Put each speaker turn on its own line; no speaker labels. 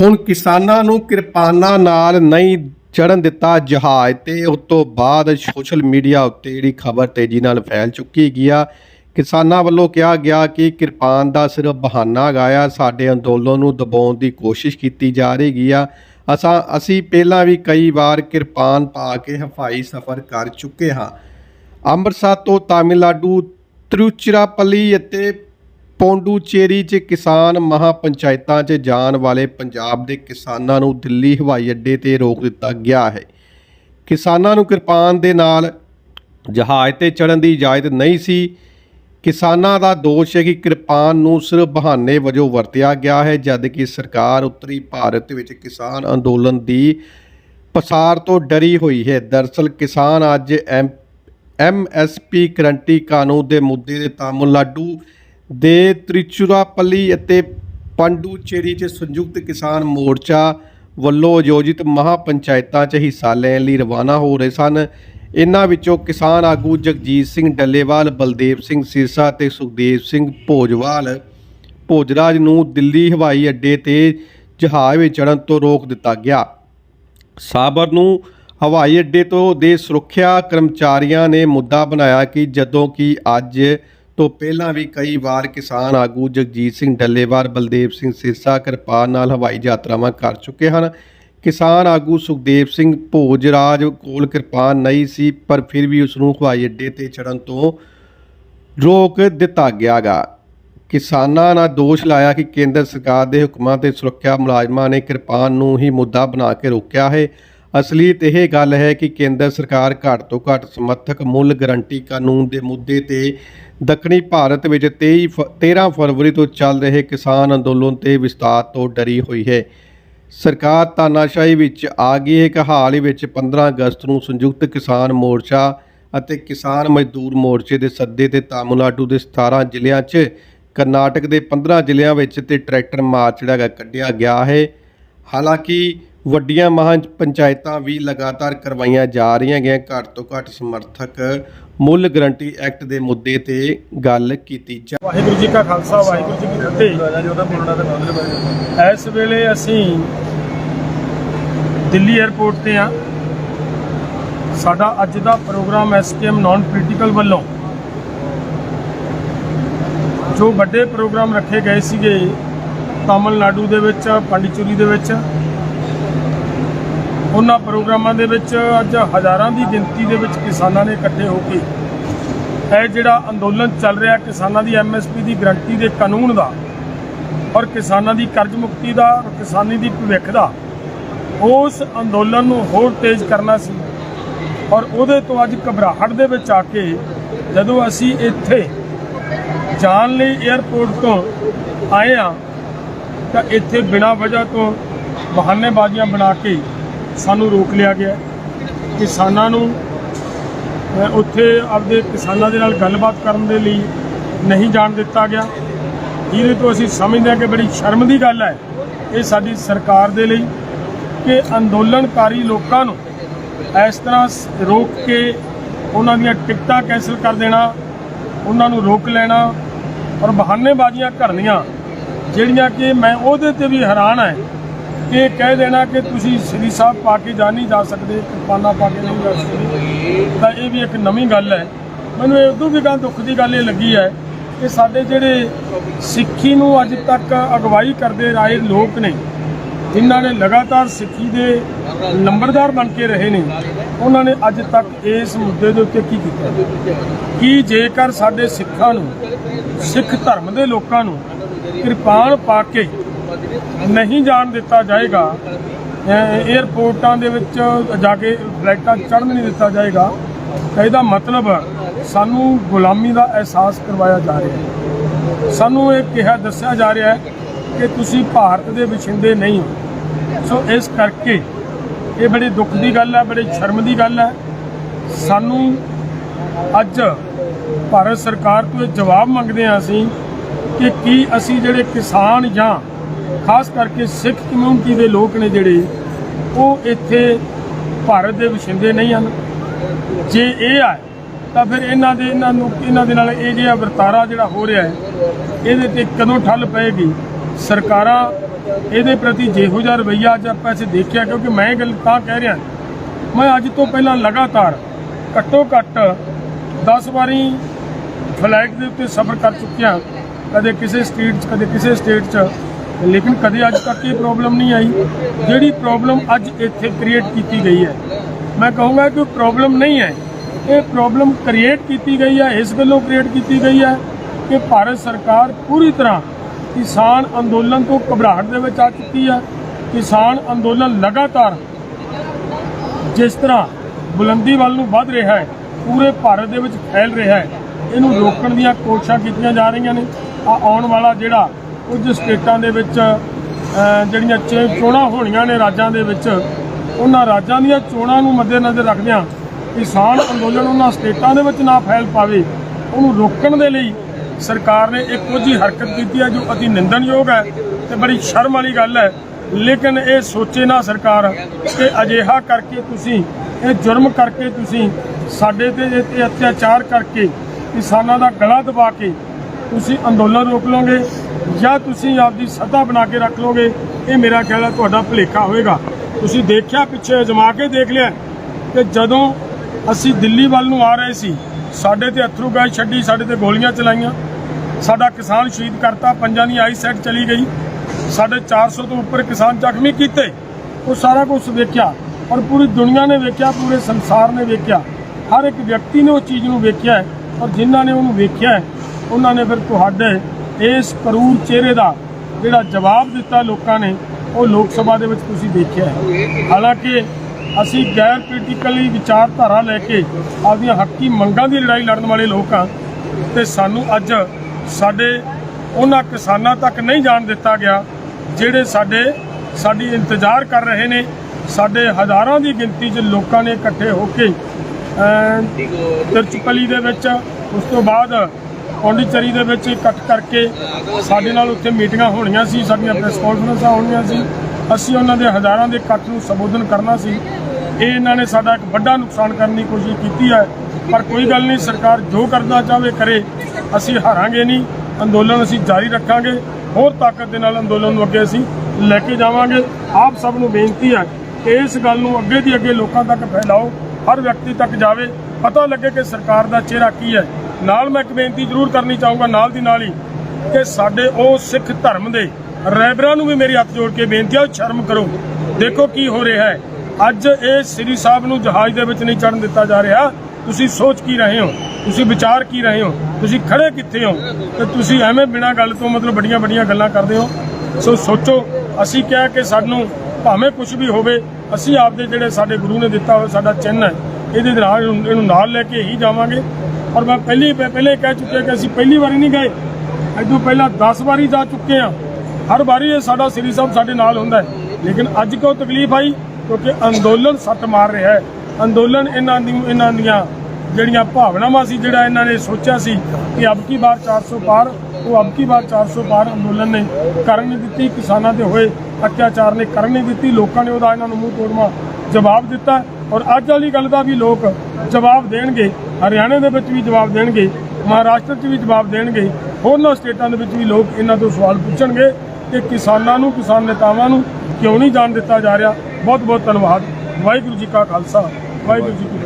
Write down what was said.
ਹੁਣ ਕਿਸਾਨਾਂ ਨੂੰ ਕਿਰਪਾਨਾਂ ਨਾਲ ਨਹੀਂ ਚੜਨ ਦਿੱਤਾ ਜਹਾਜ਼ ਤੇ ਉਸ ਤੋਂ ਬਾਅਦ ਸੋਸ਼ਲ ਮੀਡੀਆ ਉੱਤੇ ਜਿਹੜੀ ਖਬਰ ਤੇਜ਼ੀ ਨਾਲ ਫੈਲ ਚੁੱਕੀ ਗਿਆ ਕਿਸਾਨਾਂ ਵੱਲੋਂ ਕਿਹਾ ਗਿਆ ਕਿ ਕਿਰਪਾਨ ਦਾ ਸਿਰਫ ਬਹਾਨਾ ਗਾਇਆ ਸਾਡੇ ਅੰਦੋਲਨ ਨੂੰ ਦਬਾਉਣ ਦੀ ਕੋਸ਼ਿਸ਼ ਕੀਤੀ ਜਾ ਰਹੀ ਆ। ਅਸਾਂ, ਅਸੀਂ ਪਹਿਲਾਂ ਵੀ ਕਈ ਵਾਰ ਕਿਰਪਾਨ ਪਾ ਕੇ ਹਫਾਈ ਸਫ਼ਰ ਕਰ ਚੁੱਕੇ ਹਾਂ। ਅੰਮ੍ਰਿਤਸਰ ਤੋਂ ਤਾਮਿਲਨਾਡੂ, ਤਿਰੂਚਿਰਾਪੱਲੀ ਅਤੇ ਪੌਂਡੂਚੇਰੀ 'ਚ ਕਿਸਾਨ ਮਹਾ ਪੰਚਾਇਤਾਂ 'ਚ ਜਾਣ ਵਾਲੇ ਪੰਜਾਬ ਦੇ ਕਿਸਾਨਾਂ ਨੂੰ ਦਿੱਲੀ ਹਵਾਈ ਅੱਡੇ ਤੇ ਰੋਕ ਦਿੱਤਾ ਗਿਆ ਹੈ। ਕਿਸਾਨਾਂ ਨੂੰ ਕਿਰਪਾਨ ਦੇ ਨਾਲ ਜਹਾਜ਼ ਤੇ ਚੜ੍ਹਨ ਦੀ ਇਜਾਜ਼ਤ ਨਹੀਂ ਸੀ। ਕਿਸਾਨਾਂ ਦਾ ਦੋਸ਼ ਹੈ ਕਿ ਕਿਰਪਾਨ ਨੂੰ ਸਿਰਫ ਬਹਾਨੇ ਵਜੋਂ ਵਰਤਿਆ ਗਿਆ ਹੈ ਜਦ ਕਿ ਸਰਕਾਰ ਉੱਤਰੀ ਭਾਰਤ ਵਿੱਚ ਕਿਸਾਨ ਅੰਦੋਲਨ ਦੀ ਪਸਾਰ ਤੋਂ ਡਰੀ ਹੋਈ ਹੈ। ਦਰਅਸਲ ਕਿਸਾਨ ਅੱਜ ਐਮ ਐਮਐਸਪੀ ਕਰੰਟੀ ਕਾਨੂੰਨ ਦੇ ਮੁੱਦੇ ਦੇ ਤਾਮਿਲਨਾਡੂ ਦੇ ਤ੍ਰਿਚੁਰਾਪੱਲੀ ਅਤੇ ਪੰਡੂਚੇਰੀ 'ਚ ਸੰਯੁਕਤ ਕਿਸਾਨ ਮੋਰਚਾ ਵੱਲੋਂ ਆਯੋਜਿਤ ਮਹਾ ਪੰਚਾਇਤਾਂ 'ਚ ਹਿੱਸਾ ਲੈਣ ਲਈ ਰਵਾਨਾ ਹੋ ਰਹੇ ਸਨ। ਇਨ੍ਹਾਂ ਵਿੱਚੋਂ ਕਿਸਾਨ ਆਗੂ ਜਗਜੀਤ ਸਿੰਘ ਡੱਲੇਵਾਲ, ਬਲਦੇਵ ਸਿੰਘ ਸਿਰਸਾ ਤੇ ਸੁਖਦੇਵ ਸਿੰਘ ਭੋਜਵਾਲ ਭੋਜਰਾਜ ਨੂੰ ਦਿੱਲੀ ਹਵਾਈ ਅੱਡੇ ਤੇ ਜਹਾਜ਼ ਵਿੱਚ ਚੜ੍ਹਨ ਤੋਂ ਰੋਕ ਦਿੱਤਾ ਗਿਆ। ਸਾਬਰ ਨੂੰ ਹਵਾਈ ਅੱਡੇ ਤੋਂ ਦੇ ਸੁਰੱਖਿਆ ਕਰਮਚਾਰੀਆਂ ਨੇ ਮੁੱਦਾ ਬਣਾਇਆ ਕਿ ਜਦੋਂ ਕਿ ਅੱਜ ਤੋਂ ਪਹਿਲਾਂ ਵੀ ਕਈ ਵਾਰ ਕਿਸਾਨ ਆਗੂ ਜਗਜੀਤ ਸਿੰਘ ਡੱਲੇਵਾਲ ਬਲਦੇਵ ਸਿੰਘ ਸਿਰਸਾ, ਕਿਰਪਾਨ ਨਾਲ ਹਵਾਈ ਯਾਤਰਾਵਾਂ ਕਰ ਚੁੱਕੇ ਹਨ। ਕਿਸਾਨ ਆਗੂ ਸੁਖਦੇਵ ਸਿੰਘ ਭੋਜਰਾਜ ਕੋਲ ਕਿਰਪਾਨ ਨਹੀਂ ਸੀ, ਪਰ ਫਿਰ ਵੀ ਉਸ ਨੂੰ ਹਵਾਈ ਅੱਡੇ ਤੇ ਚੜ੍ਹਨ ਤੋਂ ਰੋਕ ਦਿੱਤਾ ਗਿਆਗਾ। ਕਿਸਾਨਾਂ ਨਾਲ ਦੋਸ਼ ਲਾਇਆ ਕਿ ਕੇਂਦਰ ਸਰਕਾਰ ਦੇ ਹੁਕਮਾਂ ਤੇ ਸੁਰੱਖਿਆ ਮੁਲਾਜ਼ਮਾਂ ਨੇ ਕਿਰਪਾਨ ਨੂੰ ਹੀ ਮੁੱਦਾ ਬਣਾ ਕੇ ਰੋਕਿਆ ਹੈ। ਅਸਲੀਅਤ ਇਹ ਗੱਲ ਹੈ ਕਿ ਕੇਂਦਰ ਸਰਕਾਰ ਘੱਟ ਤੋਂ ਘੱਟ ਸਮਰਥਕ ਮੁੱਲ ਗਰੰਟੀ ਕਾਨੂੰਨ ਦੇ ਮੁੱਦੇ ਤੇ ਦੱਖਣੀ ਭਾਰਤ ਵਿੱਚ 23 ਫ- 13 ਫਰਵਰੀ ਤੋਂ ਚੱਲ ਰਹੇ ਕਿਸਾਨ ਅੰਦੋਲਨ ਤੇ ਵਿਸਤਾਰ ਤੋਂ ਡਰੀ ਹੋਈ ਹੈ। ਸਰਕਾਰ ਤਾਨਾਸ਼ਾਹੀ ਵਿੱਚ ਆ ਗਈ ਹੈ। ਕਿ ਹਾਲ ਹੀ ਵਿੱਚ 15 ਅਗਸਤ ਨੂੰ ਸੰਯੁਕਤ ਕਿਸਾਨ ਮੋਰਚਾ ਅਤੇ ਕਿਸਾਨ ਮਜ਼ਦੂਰ ਮੋਰਚੇ ਦੇ ਸੱਦੇ ਤੇ ਤਾਮਿਲਨਾਡੂ ਦੇ 17 ਜ਼ਿਲ੍ਹਿਆਂ 'ਚ ਕਰਨਾਟਕ ਦੇ 15 ਜ਼ਿਲ੍ਹਿਆਂ ਵਿੱਚ ਤੇ ਟਰੈਕਟਰ ਮਾਰਚ ਜਿਹੜਾ ਹੈਗਾ ਕੱਢਿਆ ਗਿਆ ਹੈ। ਹਾਲਾਂਕਿ ਵੱਡੀਆਂ ਮਹਾਂ ਪੰਚਾਇਤਾਂ ਵੀ ਲਗਾਤਾਰ ਕਰਵਾਈਆਂ ਜਾ ਰਹੀਆਂ ਗਈਆਂ। ਘੱਟ ਤੋਂ ਘੱਟ ਸਮਰਥਕ ਮੁੱਲ ਗਰੰਟੀ ਐਕਟ ਦੇ ਮੁੱਦੇ ਤੇ ਗੱਲ ਕੀਤੀ ਜਾ
ਵਾਹਿਗੁਰੂ ਜੀ ਕਾ ਖਾਲਸਾ, ਵਾਹਿਗੁਰੂ ਜੀ ਕੀ ਫਤਿਹ। ਇਸ ਵੇਲੇ ਅਸੀਂ ਦਿੱਲੀ 에ਅਰਪੋਰਟ ਤੇ ਆ ਸਾਡਾ ਅੱਜ ਦਾ ਪ੍ਰੋਗਰਾਮ ਐਸਕੇਐਮ ਨਾਨ ਪੋਲੀਟੀਕਲ ਵੱਲੋਂ ਜੋ ਵੱਡੇ ਪ੍ਰੋਗਰਾਮ ਰੱਖੇ ਗਏ ਸੀਗੇ, ਤਾਮਿਲਨਾਡੂ ਦੇ ਵਿੱਚ, ਪੰਡਿਚੇਰੀ ਦੇ ਵਿੱਚ ਉਹਨਾਂ ਪ੍ਰੋਗਰਾਮਾਂ ਦੇ ਵਿੱਚ ਅੱਜ ਹਜ਼ਾਰਾਂ ਦੀ ਗਿਣਤੀ ਦੇ ਵਿੱਚ ਕਿਸਾਨਾਂ ਨੇ ਇਕੱਠੇ ਹੋ ਕੇ ਇਹ ਜਿਹੜਾ ਅੰਦੋਲਨ ਚੱਲ ਰਿਹਾ ਕਿਸਾਨਾਂ ਦੀ ਐਮਐਸਪੀ ਦੀ ਗਰੰਟੀ ਦੇ ਕਾਨੂੰਨ ਦਾ ਔਰ ਕਿਸਾਨਾਂ ਦੀ ਕਰਜ਼ ਮੁਕਤੀ ਦਾ ਔਰ ਕਿਸਾਨੀ ਦੀ ਭਵਿੱਖ ਦਾ, ਉਸ ਅੰਦੋਲਨ ਨੂੰ ਹੋਰ ਤੇਜ਼ ਕਰਨਾ ਸੀ ਔਰ ਉਹਦੇ ਤੋਂ ਅੱਜ ਘਬਰਾਹਟ ਦੇ ਵਿੱਚ ਆ ਕੇ ਜਦੋਂ ਅਸੀਂ ਇੱਥੇ ਜਾਣ ਲਈ 에ਅਰਪੋਰਟ ਤੋਂ ਆਏ ਆ ਤਾਂ ਇੱਥੇ ਬਿਨਾਂ ਵਜ੍ਹਾ ਤੋਂ ਬਹਾਨੇਬਾਜ਼ੀਆਂ ਬਣਾ ਕੇ ਸਾਨੂੰ ਰੋਕ ਲਿਆ ਗਿਆ। ਕਿਸਾਨਾਂ ਨੂੰ ਉੱਥੇ ਆਪਦੇ ਕਿਸਾਨਾਂ ਦੇ ਨਾਲ ਗੱਲਬਾਤ ਕਰਨ ਦੇ ਲਈ ਨਹੀਂ ਜਾਣ ਦਿੱਤਾ ਗਿਆ। ਜਿਹਦੇ ਤੋਂ ਅਸੀਂ ਸਮਝਦੇ ਹਾਂ ਕਿ ਬੜੀ ਸ਼ਰਮ ਦੀ ਗੱਲ ਹੈ। ਇਹ ਸਾਡੀ ਸਰਕਾਰ ਦੇ ਲਈ ਕਿ ਅੰਦੋਲਨਕਾਰੀ ਲੋਕਾਂ ਨੂੰ ਇਸ ਤਰ੍ਹਾਂ ਰੋਕ ਕੇ ਉਹਨਾਂ ਦੀਆਂ ਟਿਕਟਾਂ ਕੈਂਸਲ ਕਰ ਦੇਣਾ, ਉਹਨਾਂ ਨੂੰ ਰੋਕ ਲੈਣਾ ਔਰ ਬਹਾਨੇਬਾਜ਼ੀਆਂ ਕਰਨੀਆਂ, ਜਿਹੜੀਆਂ ਕਿ ਮੈਂ ਉਹਦੇ ਤੇ ਵੀ ਹੈਰਾਨ ਹੈ। ਕਿ ਕਹਿ ਦੇਣਾ ਕਿ ਤੁਸੀਂ ਸ੍ਰੀ ਸਾਹਿਬ ਪਾ ਕੇ ਜਾ ਨਹੀਂ ਜਾ ਸਕਦੇ, ਕਿਰਪਾਨਾਂ ਪਾ ਕੇ ਨਹੀਂ ਜਾ ਸਕਦੇ। ਤਾਂ ਇਹ ਵੀ ਇੱਕ ਨਵੀਂ ਗੱਲ ਹੈ। ਮੈਨੂੰ ਇਹ ਉਦੋਂ ਵੀ ਗੱਲ ਦੁੱਖ ਦੀ ਗੱਲ ਇਹ ਲੱਗੀ ਹੈ ਕਿ ਸਾਡੇ ਜਿਹੜੇ ਸਿੱਖੀ ਨੂੰ ਅੱਜ ਤੱਕ ਅਗਵਾਈ ਕਰਦੇ ਰਾਏ ਲੋਕ ਨੇ, ਜਿਨ੍ਹਾਂ ਨੇ ਲਗਾਤਾਰ ਸਿੱਖੀ ਦੇ ਨੰਬਰਦਾਰ ਬਣ ਕੇ ਰਹੇ ਨੇ, ਉਹਨਾਂ ਨੇ ਅੱਜ ਤੱਕ ਇਸ ਮੁੱਦੇ ਦੇ ਉੱਤੇ ਕੀ ਕੀਤਾ? ਕਿ ਜੇਕਰ ਸਾਡੇ ਸਿੱਖਾਂ ਨੂੰ, ਸਿੱਖ ਧਰਮ ਦੇ ਲੋਕਾਂ ਨੂੰ ਕਿਰਪਾਨ ਪਾ ਕੇ ਨਹੀਂ ਜਾਣ ਦਿੱਤਾ ਜਾਏਗਾ। ਅਹ ਦੇ ਵਿੱਚ ਜਾ ਕੇ ਫਲਾਈਟਾਂ ਚੜ੍ਹਨ ਨਹੀਂ ਦਿੱਤਾ ਜਾਏਗਾ। ਇਹਦਾ ਮਤਲਬ ਸਾਨੂੰ ਗੁਲਾਮੀ ਦਾ ਅਹਿਸਾਸ ਕਰਵਾਇਆ ਜਾ ਰਿਹਾ ਹੈ। ਸਾਨੂੰ ਇਹ ਕਿਹਾ, ਦੱਸਿਆ ਜਾ ਰਿਹਾ ਹੈ ਕਿ ਤੁਸੀਂ ਭਾਰਤ ਦੇ ਵਸਿੰਦੇ ਨਹੀਂ ਹੋ। ਸੋ ਇਸ ਕਰਕੇ ਇਹ ਬੜੀ ਦੁੱਖ ਦੀ ਗੱਲ ਹੈ, ਬੜੀ ਸ਼ਰਮ ਦੀ ਗੱਲ ਹੈ। ਸਾਨੂੰ ਅੱਜ ਭਾਰਤ ਸਰਕਾਰ ਤੋਂ ਇਹ ਜਵਾਬ ਮੰਗਦੇ ਹਾਂ ਅਸੀਂ ਕਿ ਕੀ ਅਸੀਂ ਜਿਹੜੇ ਕਿਸਾਨ ਜਾਂ ਖਾਸ ਕਰਕੇ ਸਿੱਖ ਕਮਿਊਨਿਟੀ ਦੇ ਲੋਕ ਨੇ ਜਿਹੜੇ, ਉਹ ਇੱਥੇ ਭਾਰਤ ਦੇ ਵਸਿੰਦੇ ਨਹੀਂ ਹਨ। ਜੇ ਇਹ ਆ ਤਾਂ ਫਿਰ ਇਹਨਾਂ ਦੇ, ਇਹਨਾਂ ਨੂੰ, ਇਹਨਾਂ ਦੇ ਨਾਲ ਇਹ ਜਿਹੜਾ ਵਰਤਾਰਾ ਜਿਹੜਾ ਹੋ ਰਿਹਾ ਹੈ, ਇਹਦੇ ਤੇ ਕਦੋਂ ਠੱਲ ਪਏਗੀ? ਸਰਕਾਰਾਂ ਇਹਦੇ ਪ੍ਰਤੀ ਜਿਹੋ ਜਿਹਾ ਰਵੱਈਆ ਅੱਜ ਆਪਾਂ ਇੱਥੇ ਦੇਖਿਆ, ਕਿਉਂਕਿ ਮੈਂ ਇਹ ਗੱਲ ਤਾਂ ਕਹਿ ਰਿਹਾ, ਮੈਂ ਅੱਜ ਤੋਂ ਪਹਿਲਾਂ ਲਗਾਤਾਰ ਘੱਟੋ ਘੱਟ 10 ਵਾਰੀ ਫਲਾਈਟ ਦੇ ਉੱਤੇ ਸਫ਼ਰ ਕਰ ਚੁੱਕਿਆ। ਕਦੇ ਕਿਸੇ ਸਟੇਟ 'ਚ, ਕਦੇ ਕਿਸੇ ਸਟੇਟ 'ਚ। ਲੇਕਿਨ ਕਦੇ ਅੱਜ ਤੱਕ ਇਹ ਪ੍ਰੋਬਲਮ ਨਹੀਂ ਆਈ। ਜਿਹੜੀ ਪ੍ਰੋਬਲਮ ਅੱਜ ਇੱਥੇ ਕ੍ਰੀਏਟ ਕੀਤੀ ਗਈ ਹੈ। ਮੈਂ ਕਹੂੰਗਾ ਕਿ ਪ੍ਰੋਬਲਮ ਨਹੀਂ ਹੈ। ਇਹ ਪ੍ਰੋਬਲਮ ਕ੍ਰੀਏਟ ਕੀਤੀ ਗਈ ਹੈ, ਇਸ ਗੱਲੋਂ ਕ੍ਰੀਏਟ ਕੀਤੀ ਗਈ ਹੈ ਕਿ ਭਾਰਤ ਸਰਕਾਰ ਪੂਰੀ ਤਰ੍ਹਾਂ ਕਿਸਾਨ ਅੰਦੋਲਨ ਤੋਂ ਘਬਰਾਹਟ ਦੇ ਵਿੱਚ ਆ ਚੁੱਕੀ ਹੈ। ਕਿਸਾਨ ਅੰਦੋਲਨ ਲਗਾਤਾਰ ਜਿਸ ਤਰ੍ਹਾਂ ਬੁਲੰਦੀ ਵੱਲ ਨੂੰ ਵੱਧ ਰਿਹਾ ਹੈ, ਪੂਰੇ ਭਾਰਤ ਦੇ ਵਿੱਚ ਫੈਲ ਰਿਹਾ ਹੈ। ਇਹਨੂੰ ਰੋਕਣ ਦੀਆਂ ਕੋਸ਼ਿਸ਼ਾਂ ਕੀਤੀਆਂ ਜਾ ਰਹੀਆਂ ਨੇ। ਆ ਆਉਣ ਵਾਲਾ ਜਿਹੜਾ ਕੁਝ ਸਟੇਟਾਂ ਦੇ ਵਿੱਚ ਜਿਹੜੀਆਂ ਚੇ- ਚੋਣਾਂ ਹੋਣੀਆਂ ਨੇ ਰਾਜਾਂ ਦੇ ਵਿੱਚ, ਉਹਨਾਂ ਰਾਜਾਂ ਦੀਆਂ ਚੋਣਾਂ ਨੂੰ ਮੱਦੇਨਜ਼ਰ ਰੱਖਦਿਆਂ ਕਿਸਾਨ ਅੰਦੋਲਨ ਉਹਨਾਂ ਸਟੇਟਾਂ ਦੇ ਵਿੱਚ ਨਾ ਫੈਲ ਪਾਵੇ, ਉਹਨੂੰ ਰੋਕਣ ਦੇ ਲਈ ਸਰਕਾਰ ਨੇ ਇੱਕ ਕੁਝ ਹੀ ਹਰਕਤ ਕੀਤੀ ਹੈ ਜੋ ਅਤੀ ਨਿੰਦਣਯੋਗ ਹੈ ਤੇ ਬੜੀ ਸ਼ਰਮ ਵਾਲੀ ਗੱਲ ਹੈ। ਲੇਕਿਨ ਇਹ ਸੋਚੇ ਨਾ ਸਰਕਾਰ ਕਿ ਅਜਿਹਾ ਕਰਕੇ ਤੁਸੀਂ, ਇਹ ਜੁਰਮ ਕਰਕੇ ਤੁਸੀਂ ਸਾਡੇ ਤੇ ਇਹ ਅਤਿਆਚਾਰ ਕਰਕੇ ਕਿਸਾਨਾਂ ਦਾ ਗਲਾ ਦਬਾ ਕੇ ਤੁਸੀਂ ਅੰਦੋਲਨ ਰੋਕ ਲਓਗੇ। ਜਾਂ ਤੁਸੀਂ ਆਪਦੀ ਸੱਤਾ ਬਣਾ ਕੇ ਰੱਖ ਲਓਗੇ, ਇਹ ਮੇਰਾ ਖਿਆਲ ਹੈ ਤੁਹਾਡਾ ਭੁਲੇਖਾ ਹੋਏਗਾ ਤੁਸੀਂ ਦੇਖਿਆ ਪਿੱਛੇ ਅਜਮਾ ਕੇ ਦੇਖ ਲਿਆ। ਕਿ ਜਦੋਂ ਅਸੀਂ ਦਿੱਲੀ ਵੱਲ ਨੂੰ ਆ ਰਹੇ ਸੀ, ਸਾਡੇ ਤੇ ਅਥਰੂ ਗੈਸ ਛੱਡੀ, ਸਾਡੇ ਤੇ ਗੋਲੀਆਂ ਚਲਾਈਆਂ। ਸਾਡਾ ਕਿਸਾਨ ਸ਼ਹੀਦ ਕਰਤਾ, ਪੰਜਾਂ ਦੀ ਆਈ ਸੈਟ ਚਲੀ ਗਈ। ਸਾਡੇ 400 ਤੋਂ ਉੱਪਰ ਕਿਸਾਨ ਜ਼ਖਮੀ ਕੀਤੇ। ਉਹ ਸਾਰਾ ਕੁਝ ਵੇਖਿਆ ਔਰ ਪੂਰੀ ਦੁਨੀਆ ਨੇ ਵੇਖਿਆ, ਪੂਰੇ ਸੰਸਾਰ ਨੇ ਵੇਖਿਆ। ਹਰ ਇੱਕ ਵਿਅਕਤੀ ਨੇ ਉਸ ਚੀਜ਼ ਨੂੰ ਵੇਖਿਆ ਔਰ ਜਿਨ੍ਹਾਂ ਨੇ ਉਹਨੂੰ ਵੇਖਿਆ ਉਹਨਾਂ ਨੇ ਫਿਰ ਤੁਹਾਡੇ ਇਸ ਕਰੂਰ ਚਿਹਰੇ ਦਾ ਜਿਹੜਾ ਜਵਾਬ ਦਿੱਤਾ ਲੋਕਾਂ ਨੇ ਉਹ ਲੋਕ ਸਭਾ ਦੇ ਵਿੱਚ ਤੁਸੀਂ ਦੇਖਿਆ ਹੈ। ਹਾਲਾਂਕਿ ਅਸੀਂ ਗੈਰ ਪੋਲੀਟੀਕਲੀ ਵਿਚਾਰਧਾਰਾ ਲੈ ਕੇ ਆਪਦੀਆਂ ਹੱਕੀ ਮੰਗਾਂ ਦੀ ਲੜਾਈ ਲੜਨ ਵਾਲੇ ਲੋਕ ਹਾਂ ਤੇ ਸਾਨੂੰ ਅੱਜ ਸਾਡੇ ਉਹਨਾਂ ਕਿਸਾਨਾਂ ਤੱਕ ਨਹੀਂ ਜਾਣ ਦਿੱਤਾ ਗਿਆ ਜਿਹੜੇ ਸਾਡੇ ਸਾਡੀ ਇੰਤਜ਼ਾਰ ਕਰ ਰਹੇ ਨੇ। ਸਾਡੇ ਹਜ਼ਾਰਾਂ ਦੀ ਗਿਣਤੀ 'ਚ ਲੋਕਾਂ ਨੇ ਇਕੱਠੇ ਹੋ ਕੇ ਅਮ, ਤਿਰਚੁਪਲੀ ਦੇ ਵਿੱਚ ਉਸ ਤੋਂ ਬਾਅਦ ਪੌਂਡੀਚੇਰੀ ਦੇ ਵਿੱਚ ਇਕੱਠ ਕਰਕੇ ਸਾਡੇ ਨਾਲ ਉੱਥੇ ਮੀਟਿੰਗਾਂ ਹੋਣੀਆਂ ਸੀ, ਸਾਡੀਆਂ ਪ੍ਰੈਸ ਕਾਨਫਰੰਸਾਂ ਹੋਣੀਆਂ ਸੀ। ਅਸੀਂ ਉਹਨਾਂ ਦੇ ਹਜ਼ਾਰਾਂ ਦੇ ਇਕੱਠ ਨੂੰ ਸੰਬੋਧਨ ਕਰਨਾ ਸੀ। ਇਹ ਇਹਨਾਂ ਨੇ ਸਾਡਾ ਇੱਕ ਵੱਡਾ ਨੁਕਸਾਨ ਕਰਨ ਦੀ ਕੋਸ਼ਿਸ਼ ਕੀਤੀ ਹੈ। ਪਰ ਕੋਈ ਗੱਲ ਨਹੀਂ, ਸਰਕਾਰ ਜੋ ਕਰਨਾ ਚਾਹਵੇ ਕਰੇ। ਅਸੀਂ ਹਾਰਾਂਗੇ ਨਹੀਂ। ਅੰਦੋਲਨ ਅਸੀਂ ਜਾਰੀ ਰੱਖਾਂਗੇ। ਹੋਰ ਤਾਕਤ ਦੇ ਨਾਲ ਅੰਦੋਲਨ ਨੂੰ ਅੱਗੇ ਅਸੀਂ ਲੈ ਕੇ ਜਾਵਾਂਗੇ। ਆਪ ਸਭ ਨੂੰ ਬੇਨਤੀ ਹੈ ਕਿ ਇਸ ਗੱਲ ਨੂੰ ਅੱਗੇ ਦੀ ਅੱਗੇ ਲੋਕਾਂ ਤੱਕ ਫੈਲਾਓ। ਹਰ ਵਿਅਕਤੀ ਤੱਕ ਜਾਵੇ। ਪਤਾ ਲੱਗੇ ਕਿ ਸਰਕਾਰ ਦਾ ਚਿਹਰਾ ਕੀ ਹੈ। ਨਾਲ ਮੈਂ ਇੱਕ ਬੇਨਤੀ ਜ਼ਰੂਰ ਕਰਨੀ ਚਾਹੂੰਗਾ ਨਾਲ ਦੀ ਨਾਲ ਹੀ ਕਿ ਸਾਡੇ ਉਹ ਸਿੱਖ ਧਰਮ ਦੇ ਰਹਿਬਰਾਂ ਨੂੰ ਵੀ ਮੇਰੀ ਹੱਥ ਜੋੜ ਕੇ ਬੇਨਤੀ ਹੈ ਸ਼ਰਮ ਕਰੋ। ਦੇਖੋ ਕੀ ਹੋ ਰਿਹਾ ਹੈ। ਅੱਜ ਇਹ ਸ੍ਰੀ ਸਾਹਿਬ ਨੂੰ ਜਹਾਜ਼ ਦੇ ਵਿੱਚ ਨਹੀਂ ਚੜਨ ਦਿੱਤਾ ਜਾ ਰਿਹਾ। ਤੁਸੀਂ ਸੋਚ ਕੀ ਰਹੇ ਹੋ? ਤੁਸੀਂ ਵਿਚਾਰ ਕੀ ਰਹੇ ਹੋ? ਤੁਸੀਂ ਖੜੇ ਕਿੱਥੇ ਹੋ? ਤੇ ਤੁਸੀਂ ਐਵੇਂ ਬਿਨਾਂ ਗੱਲ ਤੋਂ ਮਤਲਬ ਵੱਡੀਆਂ ਵੱਡੀਆਂ ਗੱਲਾਂ ਕਰਦੇ ਹੋ। ਸੋ ਸੋਚੋ, ਅਸੀਂ ਕਿਹਾ ਕਿ ਸਾਨੂੰ ਭਾਵੇਂ ਕੁਝ ਵੀ ਹੋਵੇ, ਅਸੀਂ ਆਪਦੇ ਜਿਹੜੇ ਸਾਡੇ ਗੁਰੂ ਨੇ ਦਿੱਤਾ ਹੋਇਆ, ਸਾਡਾ ਚਿੰਨ੍ਹ ਹੈ। ਇਹਦੇ ਨਾਲ ਇਹਨੂੰ ਨਾਲ ਲੈ ਕੇ ਹੀ ਜਾਵਾਂਗੇ। ਔਰ ਮੈਂ ਪਹਿਲੀ ਪਹਿਲੇ ਕਹਿ ਚੁੱਕਿਆ ਕਿ ਅਸੀਂ ਪਹਿਲੀ ਵਾਰੀ ਨਹੀਂ ਗਏ। ਇਦੋਂ ਪਹਿਲਾਂ 10 ਵਾਰੀ ਜਾ ਚੁੱਕੇ ਆ ਹਰ ਵਾਰੀ ਇਹ ਸਾਡਾ ਸ੍ਰੀ ਸਾਹਿਬ ਸਾਡੇ ਨਾਲ ਹੁੰਦਾ ਲੇਕਿਨ ਅੱਜ ਕਿਉਂ ਤਕਲੀਫ ਆਈ? ਕਿਉਂਕਿ ਅੰਦੋਲਨ ਸੱਟ ਮਾਰ ਰਿਹਾ ਹੈ। ਅੰਦੋਲਨ ਇਹਨਾਂ ਦੀ ਇਹਨਾਂ ਦੀਆਂ ਜਿਹੜੀਆਂ ਭਾਵਨਾਵਾਂ ਸੀ, ਜਿਹੜਾ ਇਹਨਾਂ ਨੇ ਸੋਚਿਆ ਸੀ ਕਿ ਅਬ ਕੀ ਬਾਰ 400 ਪਾਰ, ਉਹ ਅਬ ਕੀ ਬਾਰ 400 ਪਾਰ ਅੰਦੋਲਨ ਨੇ ਕਰਨ ਨਹੀਂ ਦਿੱਤੀ, ਕਿਸਾਨਾਂ ਦੇ ਹੋਏ ਅਤਿਆਚਾਰ ਨੇ ਕਰਨ ਨਹੀਂ ਦਿੱਤੀ, ਲੋਕਾਂ ਨੇ ਉਹਦਾ ਇਹਨਾਂ ਨੂੰ ਮੂੰਹ ਤੋੜਵਾ ਜਵਾਬ ਦਿੱਤਾ। ਔਰ ਅੱਜ ਵਾਲੀ ਗੱਲ ਦਾ ਵੀ ਲੋਕ ਜਵਾਬ ਦੇਣਗੇ, ਹਰਿਆਣੇ ਦੇ ਵਿੱਚ ਵੀ ਜਵਾਬ ਦੇਣਗੇ, ਮਹਾਰਾਸ਼ਟਰ 'ਚ ਵੀ ਜਵਾਬ ਦੇਣਗੇ, ਹੋਰਨਾਂ ਸਟੇਟਾਂ ਦੇ ਵਿੱਚ ਵੀ ਲੋਕ ਇਹਨਾਂ ਤੋਂ ਸਵਾਲ ਪੁੱਛਣਗੇ ਕਿ ਕਿਸਾਨਾਂ ਨੂੰ, ਕਿਸਾਨ ਨੇਤਾਵਾਂ ਨੂੰ ਕਿਉਂ ਨਹੀਂ ਜਾਣ ਦਿੱਤਾ ਜਾ ਰਿਹਾ। ਬਹੁਤ ਬਹੁਤ ਧੰਨਵਾਦ। ਵਾਹਿਗੁਰੂ ਜੀ ਕਾ ਖਾਲਸਾ, ਵਾਹਿਗੁਰੂ ਜੀ ਕੀ